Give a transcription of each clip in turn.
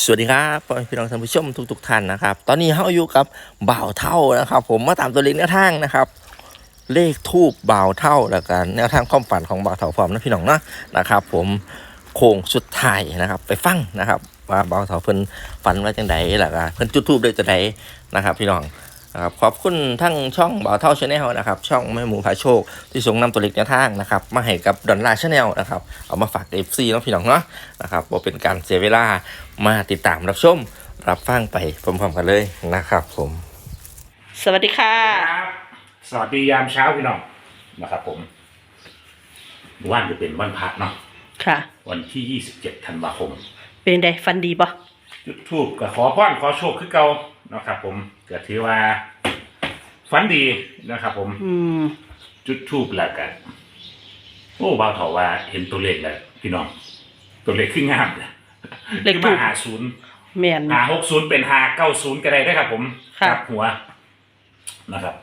สวัสดีครับพี่น้องท่านผู้ชมทุกๆท่านนะครับ ตอนนี้เขาอยู่กับบ่าวเท่านะครับ ผมมาตามตัวเลขแนวทางนะครับ เลขทูบบ่าวเท่าแล้วกันแนวทางความฝันของบ่าวเท่าพร้อมนะพี่น้องนะนะครับ ผมโค้งสุดท้ายนะครับ ไปฟังนะครับ ว่าบ่าวเท่าเพิ่นฝันว่าจังไดแล้วก็เพิ่นจุดทูบได้จังไดนะครับ พี่น้อง นะครับขอบคุณทั้งช่องบ่าวเท่าชาแนลนะครับ ช่องแม่หมูพาโชค ที่ส่งนำตัวเลขแนวทางนะครับ มาให้กับดอนลาชาแนลนะครับ เอามาฝากเอฟซีน้องพี่น้องเนาะนะครับว่าเป็นการเสียเวลามาติดตามรับชม รับฟังไปพร้อมๆกันเลยนะครับผม สวัสดีค่ะ ครับสวัสดียามเช้าพี่น้องนะครับผมวันจะเป็นวันพระเนาะค่ะ วันที่27ธันวาคม เป็นไงฟันดีปะจุดทูบก็ขอพรขอโชคคือเก่า นะครับผมก็ถือว่าฝันดีนะครับผมอืมจุดทูบแล้วกันโอ้บ่าวเถาว่าเห็นตัวเลขแล้วพี่น้อง ตัวเลขขึ้นงามเลยเลขขึ้นถูมากหาศูนย์แมนหาหกศูนย์เป็นหาเก้าศูนย์ก็ได้ได้ครับ ผมค่ะกลับหัวนะครับ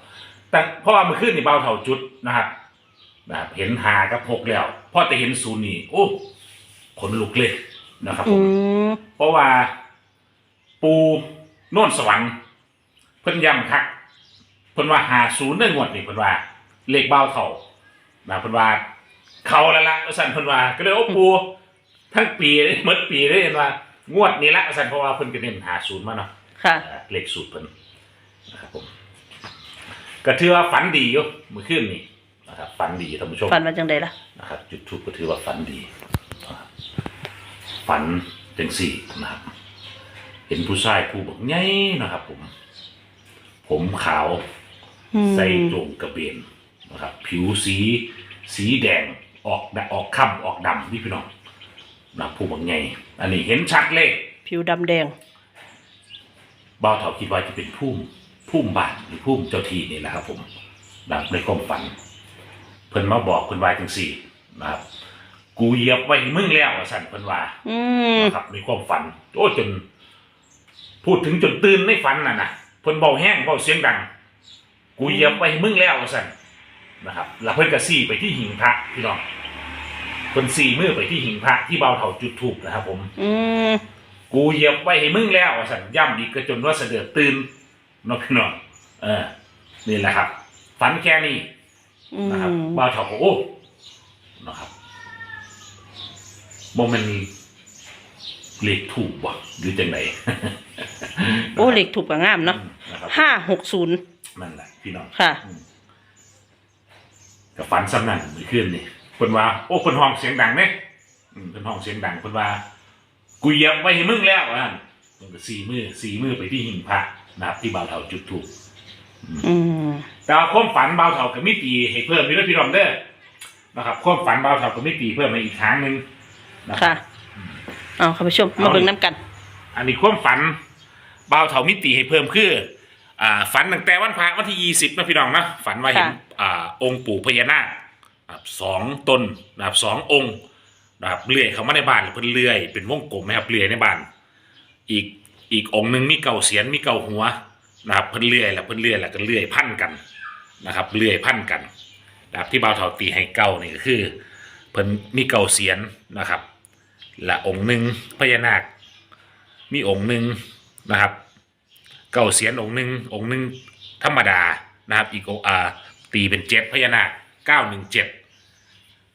แต่เพราะว่ามันขึ้นนี่เบาเท่าจุดนะครับนะครับ เห็นหากับหกแล้วพอแต่เห็นศูนย์นี่โอ้ขนลุกเลยนะครับผอืมมเพราะว่าปู โน่นสวรรค์เพิ่นย้ำคักเพิ่นว่าหาศูนย์ในงวดนี่เพิ่นว่า เลขเบาเท่านะเพิ่นว่า เขาแล้วละสั่นเพิ่นว่า ก็เลยโอ้ปูทั้งปีเลยหมดปีเลยเห็นว่า งวดนี้ละสั่นเพราะว่าเพิ่นก็เน้นหาศูนย์มาเนาะค่ะอ่าเลขสูตรเพิ่นนะครับผมก็ถือว่าฝันดีอยู่เมื่อคืนนี้นะครับฝันดีท่านผู้ชมฟันมาจังไดล่ะ นะครับจุดทูปก็ถือว่าฝันดีนะครับฝันจังสี่นะครับ เห็นผู้ชายผู้บอกไงนะครับ ผม ผมขาวอืมใส่โจงกระเบนนะครับ ผิวสี สีแดงออกออกค่ำออกดำนี่พี่น้องนะผู้บอกไงอันนี้เห็นชัดเลย ผิวดำแดงบ่าวเถาคิดว่าจะเป็นพุ่มพุ่มบานหรือพุ่มเจ้าที่นี่แหละครับ ผมนะครับในความฝัน เพิ่นมาบอกเพิ่นว่าจังสี่นะครับ กูเหยียบไว้ให้มึงแล้วว่าสั่นเพิ่นว่าอืมนะครับในความฝัน โอ้จน พูดถึงจนตื่นในฝันน่ะนะเพิ่นเบาแห้งเบาเสียงดัง กูเหยียบไว้ให้มึงแล้วว่าสั่นนะครับแล้วเพิ่นก็สี่ไปที่หิงพระพี่น้องเพิ่นสี่มือไปที่หิงพระที่เบาเถาจุดถูกนะครับ ผม อืมกูเหยียบไว้ให้มึงแล้วสันย่ำอีกก็จนว่าเสด็จตื่นเนกพี่น้องเออนี่แหละครับ ฝันแค่นี้อืนะครับมบ้าวเถาโอ้นะครับโมเมน เลขถูกบ่หรือจังไหนโอ้เหล็กถูกกับงามเนาะนะครับห้าหกศูนย์นั่นแหละพี่น้องค่ะกับฝันซ้ำนั่นเมื่อคืนนี่คนว่า โอ้คนห้องเสียงดังเนี่ยอืมคนห้องเสียงดังคนว่ากูเหยียบไว้ให้มึงแล้วอะมันก็สี่มือสี่มือไปที่หิ่งพระนะครับที่บ่าวเถาจุดถูก อืมแต่ว่าความฝันบ่าวเถากับมิตีให้เพิ่มมีด้วยพี่รองเด้อนะครับความฝันบ่าวเถากับมิตีเพิ่มมาอีกครั้งหนึ่งนะครัค่ะบ เอาคุณผู้ชมมาเบิ่งน้ำกัน อันนี้ความฝันบ่าวเถามิตีให้เพิ่มคืออ่าฝันตั้งแต่วันพระวันที่ยี่สิบนะพี่น้องนะฝันว่าเห็นค่ะ อ่าองค์ปู่พญานาคนะครับสองตนนะครับสององค์นะครับเลื่อยเข้ามาในบ้านเพิ่นเลื่อยเป็นวงกลมไหมครับเลื่อยในบ้าน อีกอีกองค์หนึ่งมีเก่าเสียนมีเก่าหัวนะครับเพิ่นเลื่อยแล้วเพิ่นเลื่อยแล้วก็เลื่อยพันกันนะครับเลื่อยพันกันนะครับที่บ่าวเถาตีให้เก่านี่ก็คือเพิ่นมีเก่าเสียนนะครับ และองค์หนึ่งพญานาค มีองค์หนึ่งนะครับ เก่าเสียนองค์หนึ่งองค์หนึ่งธรรมดานะครับ อีกองค์อ่าตีเป็นเจ็ดพญานาคเก้าหนึ่งเจ็ด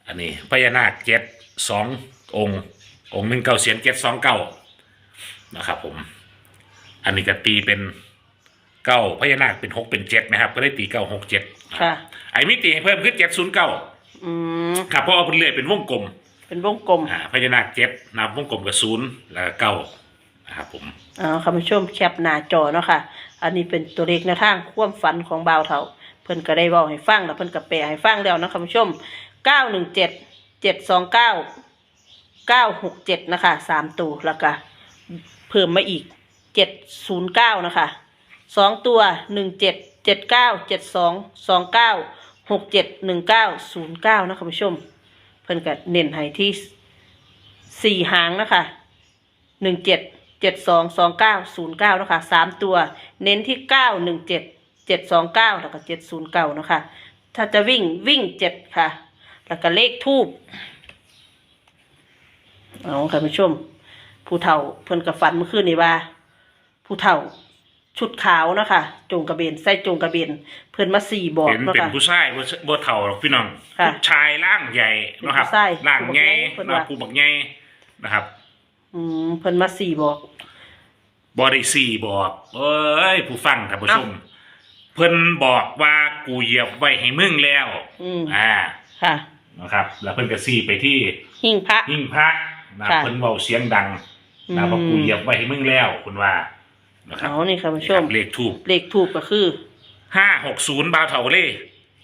อันนี้พญานาคเจ็ดสององค์องค์หนึ่งเก่าเสียนเจ็ดสองเก้านะครับผม อันนี้ก็ตีเป็นเก้าพญานาคเป็นหกเป็นเจ็ดนะครับ ก็ได้ตีเก้าหกเจ็ดค่ะ ไอ้มิติให้เพิ่มขึ้นเจ็ดศูนย์เก้าอืมครับเพราะเอาเป็นเลื่อยเป็นวงกลม เป็นวงกลมอ่าพญานาคเจ็ดนับวงกลมกับศูนย์แล้วก็เก้านะครับผมเอาคุณผู้ชมแคปหน้าจอเนาะค่ะ อันนี้เป็นตัวเลขในทางความฝันของบ่าวเถาเพิ่นก็ได้เว้าให้ฟังแล้วเพิ่นก็แปลให้ฟังแล้วนะคุณผู้ชมเก้าหนึ่งเจ็ดเจ็ดสองเก้าเก้าหกเจ็ดนะคะสามตัวแล้วก็เพิ่มมาอีกเจ็ดศูนย์เก้านะคะสองตัวหนึ่งเจ็ดเจ็ดเก้าเจ็ดสองสองเก้าหกเจ็ดหนึ่งเก้าศูนย์เก้านะคุณผู้ชม เพิ่นก็เน้นให้ที่สี่หางนะคะหนึ่งเจ็ดเจ็ดสองสองเก้าศูนย์เก้านะคะสามตัว เน้นที่เก้าหนึ่งเจ็ดเจ็ดสองเก้าแล้วก็เจ็ดศูนย์เก้านะคะ ถ้าจะวิ่งวิ่งเจ็ดค่ะ แล้วก็เลขทูบเอาค่ะผู้ชม ผู้เฒ่าเพิ่นกับฝันเมื่อคืนนี้ว่า ผู้เฒ่า ชุดขาวเนาะคะจงกระเบนใส่จงกระเบนเพิ่นมาสี่บอกเห็นเนาะเป็นค่ะผู้ชายบ่บ่เฒ่าหรอกพี่น้องค่ะผู้ชายร่างใหญ่เนาะครับเป็นผู้ชายร่างใหญ่ผู้บักใหญ่เพิ่นนะว่าผู้บักใหญ่นะครับอืมเพิ่นมาสี่บอกบอได้สี่บอกเอ้ยผู้ฟังท่านผู้ชม เพิ่นบอกว่ากูเหยียบไว้ให้มึงแล้ว อืมอ่าค่ะ นะครับ แล้วเพิ่นก็สี่ไปที่หิ้งพระยิ่งพระนะค่ะ เพิ่นเว้าเสียงดังนะอืมว่ากูเหยียบไว้ให้มึงแล้วคุณว่า นะครับเอานี่ค่ะผู้ชม เลขทูบเลขทูบก็คือ ห้าหกศูนย์บาวเถาเล่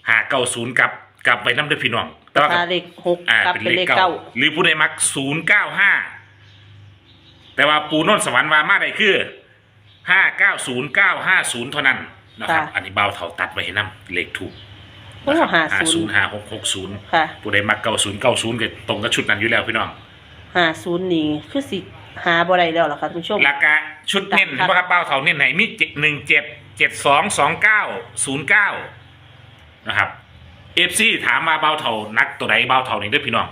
หาเก้าศูนย์กลับกลับไปน้ำเด้อพี่น้องแต่ว่าตาเลขหกอ่ากับเป็นเป็นเลเลขขเก้าเก้าหรือผู้ใดมักศูนย์เก้าห้าแต่ว่าปูโนนสวรรค์ว่ามาได้คือห้าเก้าศูนย์เก้าห้าศูนย์เท่านั้นนะครับอันนี้เบาวเถาตัดไว้ให้น้ำเลขถูกโอ้หาห้าศูศูนนย์ย์ ห้าหกหกศูนย์ค่ะผู้ใดมักเก้าศูนย์เก้าศูนย์ก็ตรงกับชุดนั้นอยู่แล้วพี่น้องหาศูนย์นี่คือสิ หาบ่ได้แล้วล่ะค่ะท่านผู้ชม หลักกะชุดเน้นครับว่าครับเบาวเถาเน้นไหนมีเจ็ดหนึ่งเจ็ดเจ็ดสองสองเก้าศูนย์เก้านะครับเอฟซีถามมาเบาวเถานักตัวใดเบาวเถานี่เด้อพี่น้อง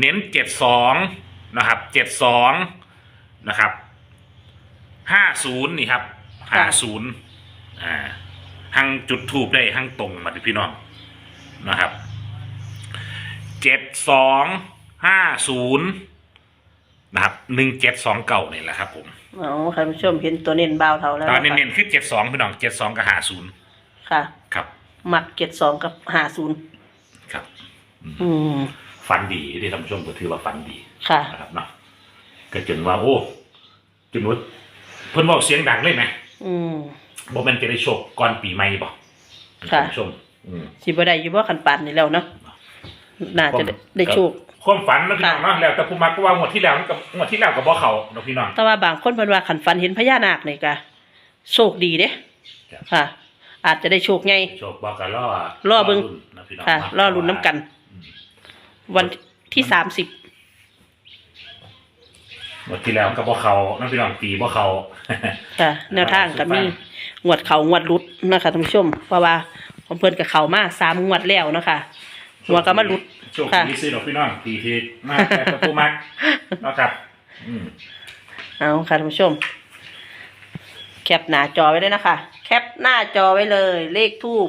เน้นเจ็ดสองนะครับเจ็ดสองนะครับห้าศูนย์นี่ครับห้าศูนย์อ่าหังจุดทูบได้หังตรงมาที่พี่น้องนะครับเจ็ดสองห้าศูนย์ นะครับหนึ่งเจ็ดสองเก่านี่แหละครับผมเอาค่ะท่านผู้ชมเห็นตัวเน้นบ่าวเท่าแล้วตอนนะคะเน้นๆคือเจ็ดสองพี่น้องเจ็ดสองกับห้าศูนย์ค่ะ ครับมักเจ็ดสองกับหาศูนย์ครับอืมฟันดีที่ท่านผู้ชมก็ถือว่าฟันดีค่ะ นะครับเนาะก็จนว่าโอ้จนว่าเพิ่นบอกเสียงดังเลยไหมอืมบ่แม่นจะได้โชคก่อนปีใหม่บ่ค่ะ ท่านผู้ชมอืม สิบ่ได้อยู่บ่คันปานนี่แล้วเนาะน่าจะได้ได้โชค ความฝันนะพี่น้องค่ะเนาะแล้วแต่ผู้มักก็ว่างวดที่แล้วมันกับงวดที่แล้วกับบ่เข้าเนาะพี่น้อง แต่ว่าบางคนเพิ่นว่าคันฝันเห็นพญานาคนี่ก็โชคดีเด้ครับ ค่ะ อาจจะได้โชคไง โชคบ่ก็รอรอเบิ่งลุ้นนะพี่น้องค่ะเนาะรอลุ้นน้ำกัน อืมวันที่สามสิบงวดที่แล้วกับบ่เข้านะพี่น้องปีบ่เข้าค่ะ แนวทางก็มีงวดเขางวดรุดนะคะท่านผู้ชม เพราะว่าของเพิ่นกับเขามาสามงวดแล้วนะคะ งวดก็มารุดโชคค่ะดีซื้อดอกพี่น้องปีที่มาแต่กับผู้มักเนาะครับอืมเอาค่ะท่านผู้ชม แคปหน้าจอไว้เลยนะคะ แคปหน้าจอไว้เลย เลขทูบ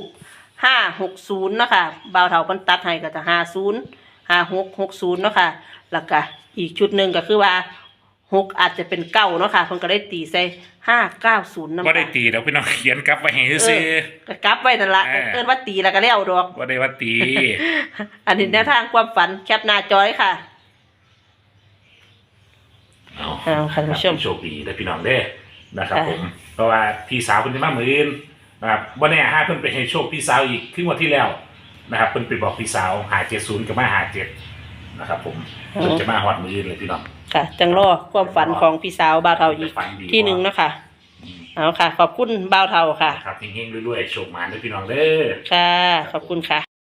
ห้าหกศูนย์นะคะบ่าวเถาเพิ่นตัดให้ก็จะห้าศูนย์ห้าหกหกศูนย์เนาะค่ะแล้วก็อีกชุดหนึ่งก็คือว่า หกอาจจะเป็นเก้าเนาะค่ะเพิ่นก็ได้ตีใส่ห้าเก้าศูนย์นะบ่ได้ตีดอกพี่น้องเขียนกลับไว้ให้ซื่อก็กลับไว้นั่นละเออเอิ้นว่าตีแล้วก็แล้วดอกๆบ่ได้ว่าตี อันนี้แนวทางความฝันแคปหน้าจอยค่ะ เอาเอาค่ะท่านผู้ชมโชคดีได้อพี่น้องเด้อนะครับ ค่ะ ผม เพราะว่าพี่สาวเพิ่นจะมามื้ออื่นนะครับบ่แน่ฮะเพิ่นไปให้โชคพี่สาวอีกครึ่งวันที่แล้วนะครับเพิ่นไปบอกพี่สาวหา70กับมาหา7นะครับ ผมเพิ่นจะมาฮอดมื้ออื่นเลยพี่น้อง ค่ะ จังรอความฝันของพี่สาวบ่าวเทาอีกฝันดีที่หนึ่งเนาะคะเอาค่ะ ขอบคุณบ่าวเทาค่ะ ครับเฮงๆรวยๆโชคมาเด้อพี่น้องเด้อ ค่ะ ขอบคุณค่ะ